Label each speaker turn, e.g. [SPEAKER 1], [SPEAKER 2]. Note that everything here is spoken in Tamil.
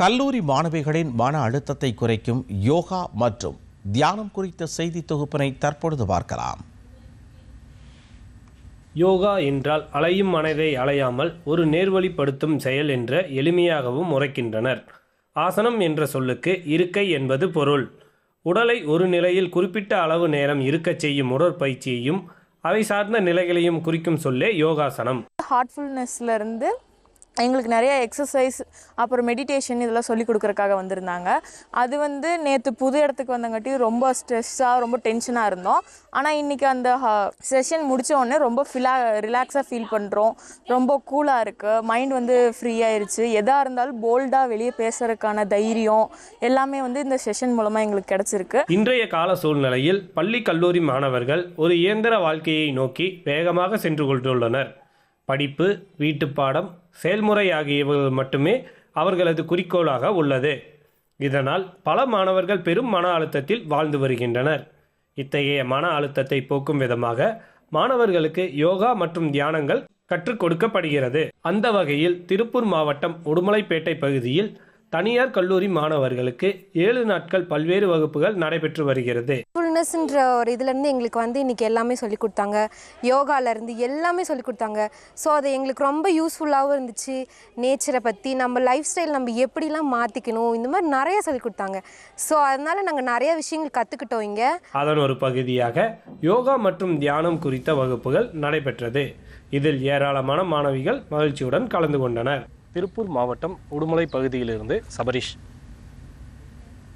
[SPEAKER 1] கல்லூரி மாணவிகளின் மன அழுத்தத்தை குறைக்கும் யோகா மற்றும் தியானம் குறித்த செய்தி தொகுப்பினை தற்பொழுது பார்க்கலாம்.
[SPEAKER 2] யோகா என்றால் அலையும் மனதை அலையாமல் ஒரு நேர்வழிப்படுத்தும் செயல் என்ற எளிமையாகவும் உரைக்கின்றனர். ஆசனம் என்ற சொல்லுக்கு இருக்கை என்பது பொருள். உடலை ஒரு நிலையில் குறிப்பிட்ட அளவு நேரம் இருக்கச் செய்யும் உடற்பயிற்சியையும் அவை சார்ந்த நிலைகளையும் குறிக்கும் சொல்லே யோகாசனம்.
[SPEAKER 3] ஹார்ட்ஃபுல்னஸ்ல இருந்து எங்களுக்கு நிறைய எக்ஸசைஸ் அப்புறம் மெடிடேஷன் இதெல்லாம் சொல்லி கொடுக்குறக்காக வந்திருந்தாங்க. அது வந்து நேற்று புது இடத்துக்கு வந்தங்காட்டி ரொம்ப ஸ்ட்ரெஸ்ஸாக ரொம்ப டென்ஷனாக இருந்தோம். ஆனால் இன்றைக்கி அந்த செஷன் முடித்த உடனே ரொம்ப ஃபிலா ரிலாக்ஸாக ஃபீல் பண்ணுறோம் ரொம்ப கூலாக இருக்குது மைண்ட் வந்து ஃப்ரீயாயிருச்சு எதாக இருந்தாலும் போல்டாக வெளியே பேசுறதுக்கான தைரியம் எல்லாமே வந்து இந்த செஷன் மூலமாக எங்களுக்கு கிடச்சிருக்கு.
[SPEAKER 2] இன்றைய கால சூழ்நிலையில் பள்ளி கல்லூரி மாணவர்கள் ஒரு இயந்திர வாழ்க்கையை நோக்கி வேகமாக சென்று கொண்டுள்ளனர். படிப்பு வீட்டுப்பாடம் செயல்முறை ஆகியவர்கள் மட்டுமே அவர்களது குறிக்கோளாக உள்ளது. இதனால் பல மாணவர்கள் பெரும் மன அழுத்தத்தில் வாழ்ந்து வருகின்றனர். இத்தகைய மன அழுத்தத்தை போக்கும் விதமாக மாணவர்களுக்கு யோகா மற்றும் தியானங்கள் கற்றுக் கொடுக்கப்படுகிறது. அந்த வகையில் திருப்பூர் மாவட்டம் உடுமலைப்பேட்டை பகுதியில் தனியார் கல்லூரி மாணவர்களுக்கு ஏழு நாட்கள் பல்வேறு வகுப்புகள் நடைபெற்று வருகிறது.
[SPEAKER 4] ஃபுல்னஸ்ன்ற ஒரு இதுலேருந்து எங்களுக்கு வந்து இன்றைக்கி எல்லாமே சொல்லி கொடுத்தாங்க. யோகாலேருந்து எல்லாமே சொல்லி கொடுத்தாங்க. ஸோ அது எங்களுக்கு ரொம்ப யூஸ்ஃபுல்லாகவும் இருந்துச்சு. நேச்சரை பற்றி நம்ம லைஃப் ஸ்டைல் நம்ம எப்படிலாம் மாற்றிக்கணும் இந்த மாதிரி நிறைய சொல்லி கொடுத்தாங்க. ஸோ அதனால் நாங்கள் நிறைய விஷயங்கள் கற்றுக்கிட்டோம் இங்கே.
[SPEAKER 2] அதன் ஒரு பகுதியாக யோகா மற்றும் தியானம் குறித்த வகுப்புகள் நடைபெற்றது. இதில் ஏராளமான மாணவிகள் மகிழ்ச்சியுடன் கலந்து கொண்டனர். திருப்பூர் மாவட்டம் உடுமலை பகுதியிலிருந்து சபரிஷ்.